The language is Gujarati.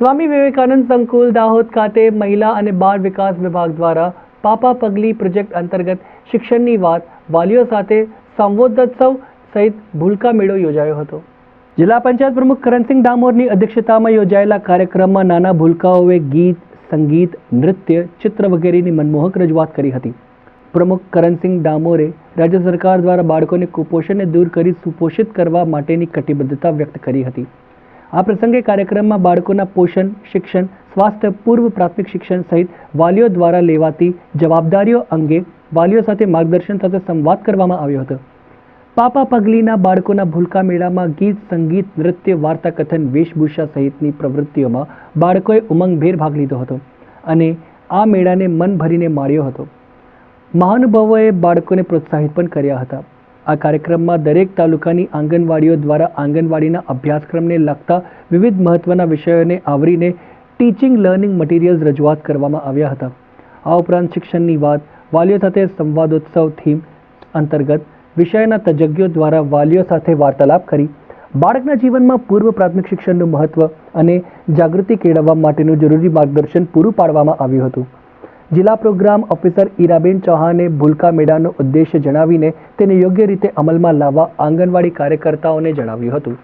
સ્વામી વિવેકાનંદ સંકુલ દાહોદ ખાતે મહિલા અને બાળ વિકાસ વિભાગ દ્વારા પાપા પગલી પ્રોજેક્ટ અંતર્ગત શિક્ષણની વાત વાલીઓ સાથે સંવાદોત્સવ સહિત ભૂલકા મેળો યોજાયો હતો. જિલ્લા પંચાયત પ્રમુખ કરણસિંહ ડામોરની અધ્યક્ષતામાં યોજાયેલા કાર્યક્રમમાં નાના ભૂલકાઓએ ગીત, સંગીત, નૃત્ય, ચિત્ર વગેરેની મનમોહક રજૂઆત કરી હતી. પ્રમુખ કરણસિંહ ડામોરે રાજ્ય સરકાર દ્વારા બાળકોને કુપોષણને દૂર કરી સુપોષિત કરવા માટેની કટિબદ્ધતા વ્યક્ત કરી હતી. આ પ્રસંગે કાર્યક્રમમાં બાળકોના પોષણ, શિક્ષણ, સ્વાસ્થ્ય, પૂર્વ પ્રાથમિક શિક્ષણ સહિત વાલીઓ દ્વારા લેવાતી જવાબદારીઓ અંગે વાલીઓ સાથે માર્ગદર્શન સાથે સંવાદ કરવામાં આવ્યો હતો. પાપા પગલીના બાળકોના ભૂલકા મેળામાં ગીત, સંગીત, નૃત્ય વાર્તા કથન વેશભૂષા સહિતની પ્રવૃત્તિઓમાં બાળકોએ ઉમંગભેર ભાગ લીધો હતો અને આ મેળાને મન ભરીને માણ્યો હતો. મહાનુભાવોએ બાળકોને પ્રોત્સાહિત પણ કર્યા હતા. આ કાર્યક્રમમાં દરેક તાલુકાની આંગણવાડીઓ દ્વારા આંગણવાડીના અભ્યાસક્રમને લગતા વિવિધ મહત્વના વિષયોને આવરીને ટીચિંગ લર્નિંગ મટીરિયલ્સ રજૂઆત કરવામાં આવ્યા હતા. આ ઉપરાંત શિક્ષણની વાત, વાલીઓ સાથે સંવાદોત્સવ થીમ અંતર્ગત વિષયના તજજ્ઞો દ્વારા વાલીઓ સાથે વાર્તાલાપ કરી, બાળકના જીવનમાં પૂર્વ પ્રાથમિક શિક્ષણનું મહત્વ અને જાગૃતિ કેળવવા માટેનું જરૂરી માર્ગદર્શન પૂરું પાડવામાં આવ્યું હતું. જિલ્લા પ્રોગ્રામ ઓફિસર ઈરાબેન ચૌહાણે ભૂલકા મેળાનો ઉદ્દેશ્ય જણાવીને તેને યોગ્ય રીતે અમલમાં લાવવા આંગણવાડી કાર્યકર્તાઓને જણાવ્યું હતું.